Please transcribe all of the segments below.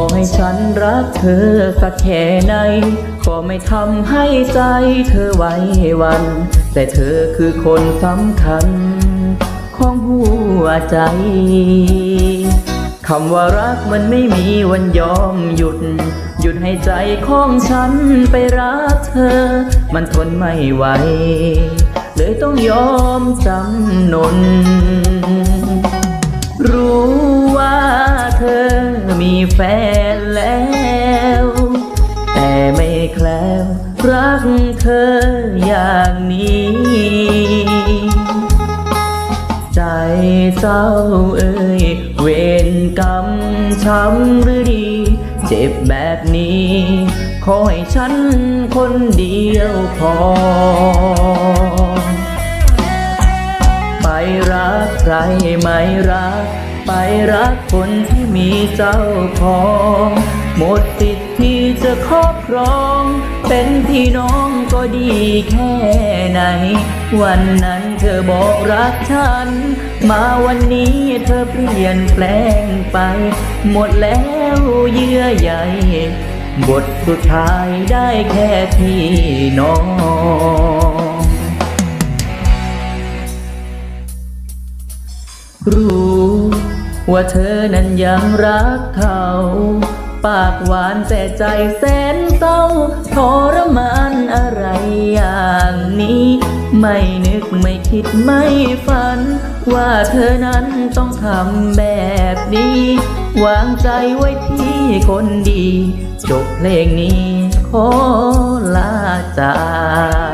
ขอให้ฉันรักเธอสักแค่ไหน ก็ไม่ทำให้ใจเธอไหววัน แต่เธอคือคนสำคัญ ของหัวใจคำว่ารักมันไม่มีวันยอมหยุด หยุดให้ใจของฉันไปรักเธอ มันทนไม่ไหว เลยต้องยอมจำนน รู้ว่าเธอ แฟนแล้ว แต่ไม่แคล้วรักเธออย่างนี้ ใจเศร้าเอ่ยเวรกรรมช้ำหรือดี เจ็บแบบนี้ ขอให้ฉันคนเดียวพอ ไปรักใครไม่รัก ไปรักคนที่มีเจ้าของ หมดสิทธิ์ที่จะครอบครอง เป็นพี่น้องก็ดีแค่ไหน วันนั้นเธอบอกรักฉัน มาวันนี้เธอเปลี่ยนแปลงไป หมดแล้วเยื่อใยบทสุดท้ายได้แค่พี่น้องรู้ ว่าเธอนั้นยังรักเขา ปากหวานแต่ใจแสนเศร้าทรมานอะไรอย่างนี้ ไม่นึกไม่คิดไม่ฝัน ว่าเธอนั้นต้องทำแบบนี้ วางใจไว้ที่คนดี จบเพลงนี้ขอลาจาก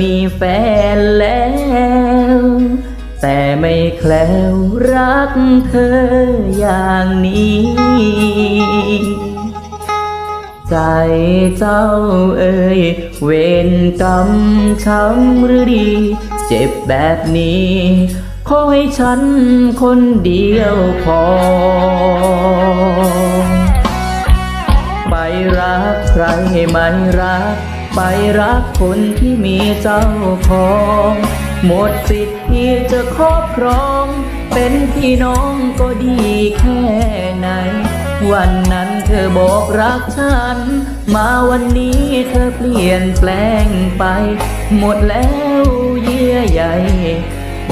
มีแฟนแล้ว แต่ไม่แคล้วรักเธออย่างนี้ ใจเจ้าเอ่ยเวรกรรมช้ำหรือดี เจ็บแบบนี้ ขอให้ฉันคนเดียวพอ ไปรักใครไม่รัก ไปรักคนที่มีเจ้าของ หมดสิทธิ์ที่จะครอบครอง เป็นพี่น้องก็ดีแค่ไหน วันนั้นเธอบอกรักฉัน มาวันนี้เธอเปลี่ยนแปลงไป หมดแล้วเยื่อใย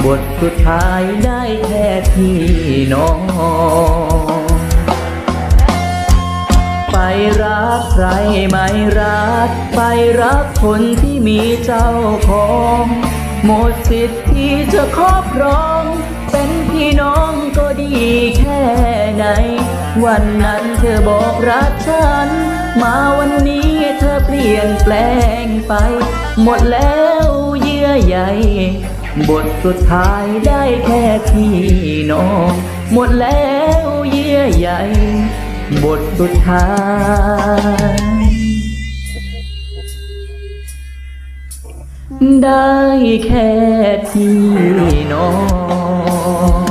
บทสุดท้ายได้แค่พี่น้องไปรักใครไม่รัก ไปรักคนที่มีเจ้าของ หมดสิทธิ์ที่จะครอบครอง เป็นพี่น้องก็ดีแค่ไหน วันนั้นเธอบอกรักฉัน มาวันนี้เธอเปลี่ยนแปลงไป หมดแล้วเยื่อใยบทสุดท้ายได้แค่พี่น้อง หมดแล้วเยื่อใยบทสุดท้าย ได้แค่ที่นอน